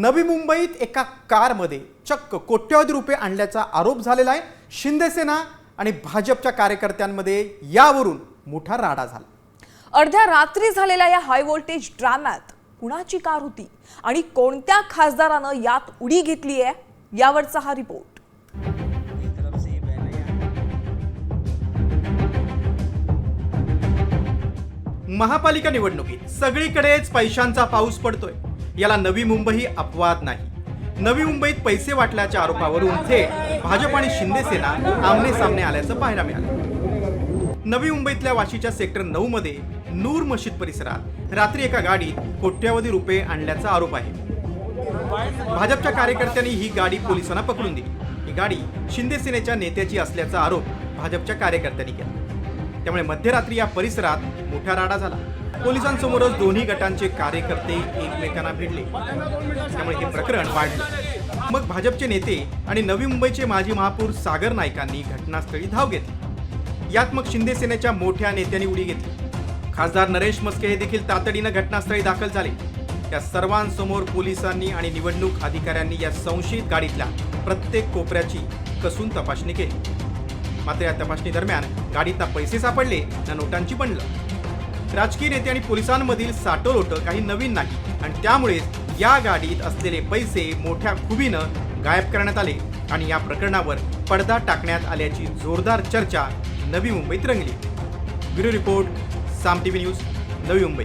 नवी मुंबईत एका कारमध्ये चक्क कोट्यवधी रुपये आणल्याचा आरोप झालेला आहे. शिंदेसेना आणि भाजपच्या कार्यकर्त्यांमध्ये यावरून मोठा राडा झाला. अर्ध्या रात्री झालेल्या या हाय व्होल्टेज ड्राम्यात कुणाची कार होती आणि कोणत्या खासदारानं यात उडी घेतली आहे यावरचा हा रिपोर्ट महापालिका निवडणुकीत सगळीकडेच पैशांचा पाऊस पडतोय. याला नवी मुंबई अपवाद नाही. नवी मुंबईत पैसे वाटल्याच्या आरोपावरून थेट भाजप आणि शिंदेसेना आमने सामने आल्याचं पाहायला मिळालं. नवी मुंबईतल्या वाशीच्या सेक्टर नऊ मध्ये नूर मशीद परिसरात रात्री एका गाडीत कोट्यावधी रुपये आणल्याचा आरोप आहे. भाजपच्या कार्यकर्त्यांनी ही गाडी पोलिसांना पकडून दिली. ही गाडी शिंदेसेनेच्या नेत्याची असल्याचा आरोप भाजपच्या कार्यकर्त्यांनी केला. त्यामुळे मध्यरात्री या परिसरात मोठा राडा झाला. पोलिसांसमोरच दोन्ही गटांचे कार्यकर्ते एकमेकांना भिडले. त्यामुळे हे प्रकरण वाढलं. मग भाजपचे नेते आणि नवी मुंबईचे माजी महापौर सागर नाईकांनी घटनास्थळी धाव घेतली. यात मग शिंदेसेनेच्या मोठ्या नेत्यांनी उडी घेतली. खासदार नरेश मस्के हे देखील तातडीनं घटनास्थळी दाखल झाले. त्या सर्वांसमोर पोलिसांनी आणि निवडणूक अधिकाऱ्यांनी या संशयित गाडीतल्या प्रत्येक कोपऱ्याची कसून तपासणी केली. मात्र या तपासणी दरम्यान गाडीत पैसे सापडले ना नोटांची बनलं राजकीय नेते आणि पोलिसांमधील साटोलोट काही नवीन नाही. आणि त्यामुळेच या गाडीत असलेले पैसे मोठ्या खुबीनं गायब करण्यात आले आणि या प्रकरणावर पडदा टाकण्यात आल्याची जोरदार चर्चा नवी मुंबईत रंगली. Bureau report Saam TV news Navi Mumbai.